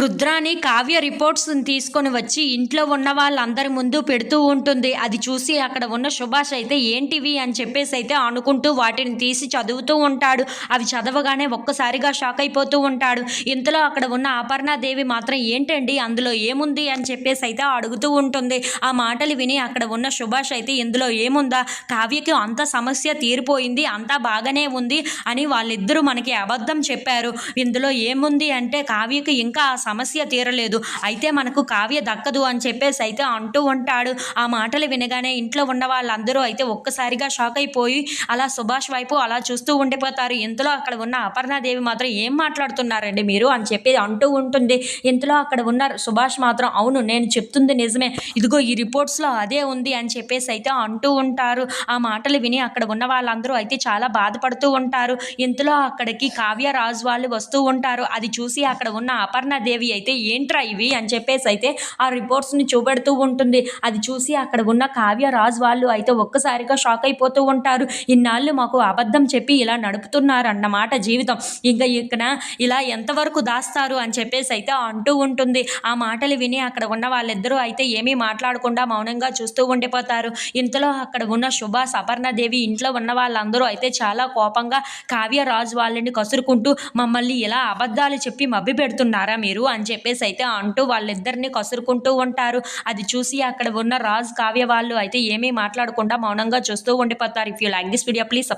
Rudrani Kavya reports తీసుకొని వచ్చి ఇంట్లో ఉన్న వాళ్ళందరి ముందు పెడుతూ ఉంటుంది. అది చూసి అక్కడ ఉన్న సుభాష్ అయితే ఏంటివి అని చెప్పేసి అయితే అనుకుంటూ వాటిని తీసి చదువుతూ ఉంటాడు. అవి చదవగానే ఒక్కసారిగా షాక్ అయిపోతూ ఉంటాడు. ఇంతలో అక్కడ ఉన్న అపర్ణాదేవి మాత్రం ఏంటండి అందులో ఏముంది అని చెప్పేసి అయితే అడుగుతూ ఉంటుంది. ఆ మాటలు విని అక్కడ ఉన్న సుభాష్ అయితే ఇందులో ఏముందా? కావ్యకి అంత సమస్య తీరిపోయింది అంతా బాగానే ఉంది అని వాళ్ళిద్దరూ మనకి అబద్ధం చెప్పారు. ఇందులో ఏముంది అంటే కావ్యకి ఇంకా ఆ సమస్య తీరలేదు. అయితే మనకు కావ్య దక్కదు అని చెప్పేసి అయితే అంటూ ఉంటాడు. ఆ మాటలు వినగానే ఇంట్లో ఉన్న వాళ్ళందరూ అయితే ఒక్కసారిగా షాక్ అయిపోయి అలా సుభాష్ వైపు అలా చూస్తూ ఉండిపోతారు. ఇంతలో అక్కడ ఉన్న అపర్ణాదేవి మాత్రం ఏం మాట్లాడుతున్నారండి మీరు అని చెప్పి అంటూ ఉంటుంది. ఇంతలో అక్కడ ఉన్న సుభాష్ మాత్రం అవును నేను చెప్తుంది నిజమే. ఇదిగో ఈ రిపోర్ట్స్లో అదే ఉంది అని చెప్పేసి అయితే అంటూ ఉంటారు. ఆ మాటలు విని అక్కడ ఉన్న వాళ్ళందరూ అయితే చాలా బాధపడుతూ ఉంటారు. ఇంతలో అక్కడికి కావ్య రాజు వాళ్ళు వస్తూ ఉంటారు. అది చూసి అక్కడ ఉన్న అపర్ణాదేవి అయితే ఏంట్రా ఇవి అని చెప్పేసి అయితే ఆ రిపోర్ట్స్ని చూపెడుతూ ఉంటుంది. అది చూసి అక్కడ ఉన్న కావ్య వాళ్ళు అయితే ఒక్కసారిగా షాక్ అయిపోతూ ఉంటారు. ఇన్నాళ్ళు మాకు అబద్ధం చెప్పి ఇలా నడుపుతున్నారు అన్నమాట జీవితం. ఇంకా ఇక్కడ ఇలా ఎంతవరకు దాస్తారు అని చెప్పేసి అయితే అంటూ ఉంటుంది. ఆ మాటలు విని అక్కడ ఉన్న వాళ్ళిద్దరూ అయితే ఏమీ మాట్లాడకుండా మౌనంగా చూస్తూ ఉండిపోతారు. ఇంతలో అక్కడ ఉన్న సుభాష్ అపర్ణాదేవి ఇంట్లో ఉన్న వాళ్ళందరూ అయితే చాలా కోపంగా కావ్య రాజు వాళ్ళని కసురుకుంటూ మమ్మల్ని ఇలా అబద్ధాలు చెప్పి మభ్య పెడుతున్నారా మీరు? అని చెప్పేసి అయితే అంటూ వాళ్ళిద్దరిని కసురుకుంటూ ఉంటారు. అది చూసి అక్కడ ఉన్న రాజు కావ్య వాళ్ళు అయితే ఏమీ మాట్లాడకుండా మౌనంగా చూస్తూ ఉండిపోతారు. If you like this video please